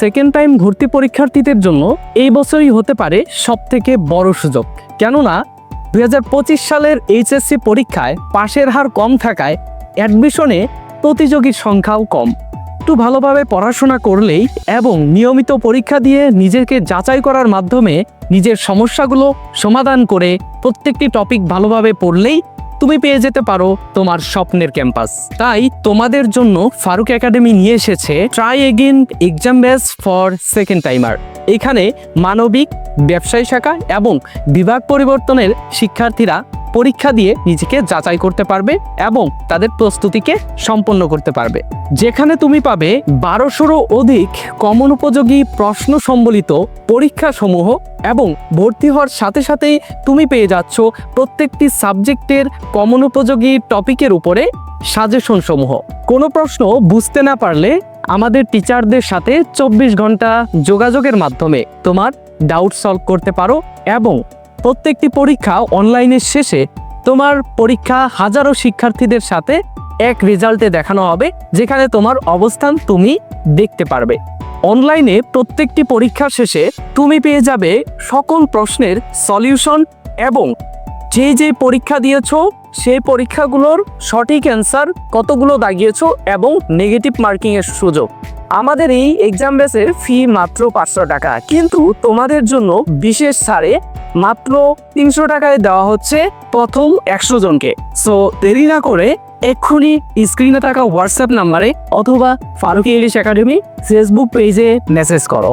Second time ভর্তি পরীক্ষার্থীদের জন্য এই বছরই হতে পারে সব থেকে বড় সুযোগ। কেননা দু হাজার পঁচিশ সালের এইচএসসি পরীক্ষায় পাশের হার কম থাকায় অ্যাডমিশনে প্রতিযোগীর সংখ্যাও কম। একটু ভালোভাবে পড়াশোনা করলেই এবং নিয়মিত পরীক্ষা দিয়ে নিজেকে যাচাই করার মাধ্যমে নিজের সমস্যাগুলো সমাধান করে প্রত্যেকটি টপিক ভালোভাবে পড়লেই তুমি পেয়ে যেতে পারো তোমার স্বপ্নের ক্যাম্পাস। তাই তোমাদের জন্য ফারুক একাডেমি নিয়ে এসেছে try again exam batch for second timer এখানে মানবিক, ব্যবসায়ী শাখা এবং বিভাগ পরিবর্তনের শিক্ষার্থীরা পরীক্ষা দিয়ে নিজেকে যাচাই করতে পারবে এবং তাদের প্রস্তুতিকে সম্পন্ন করতে পারবে। যেখানে তুমি পাবে বারোশোরও অধিক কমন উপযোগী প্রশ্ন সম্বলিত পরীক্ষাসমূহ এবং ভর্তি হওয়ার সাথে সাথেই তুমি পেয়ে যাচ্ছ প্রত্যেকটি সাবজেক্টের কমন উপযোগী টপিকের উপরে সাজেশন সমূহ কোনো প্রশ্ন বুঝতে না পারলে আমাদের টিচারদের সাথে চব্বিশ ঘণ্টা যোগাযোগের মাধ্যমে তোমার ডাউট সলভ করতে পারো এবং প্রত্যেকটি পরীক্ষা অনলাইনের শেষে তোমার পরীক্ষা হাজারো শিক্ষার্থীদের সাথে এক রেজাল্টে দেখানো হবে, যেখানে তোমার অবস্থান তুমি দেখতে পারবে। অনলাইনে প্রত্যেকটি পরীক্ষা শেষে তুমি পেয়ে যাবে সকল প্রশ্নের সলিউশন এবং যে যে পরীক্ষা দিয়েছ সেই পরীক্ষাগুলোর সঠিক অ্যান্সার কতগুলো দাগিয়েছো এবং নেগেটিভ মার্কিংয়ের সুযোগ? আমাদের এই এক্সাম বেসের ফি মাত্র পাঁচশো টাকা, কিন্তু তোমাদের জন্য বিশেষ ছাড়ে মাত্র তিনশো টাকায় দেওয়া হচ্ছে প্রথম একশো জনকে। সো দেরি না করে এক্ষুনি স্ক্রিনে থাকা হোয়াটসঅ্যাপ নাম্বারে অথবা ফারুকি ইংলিশ একাডেমি ফেসবুক পেজে মেসেজ করো।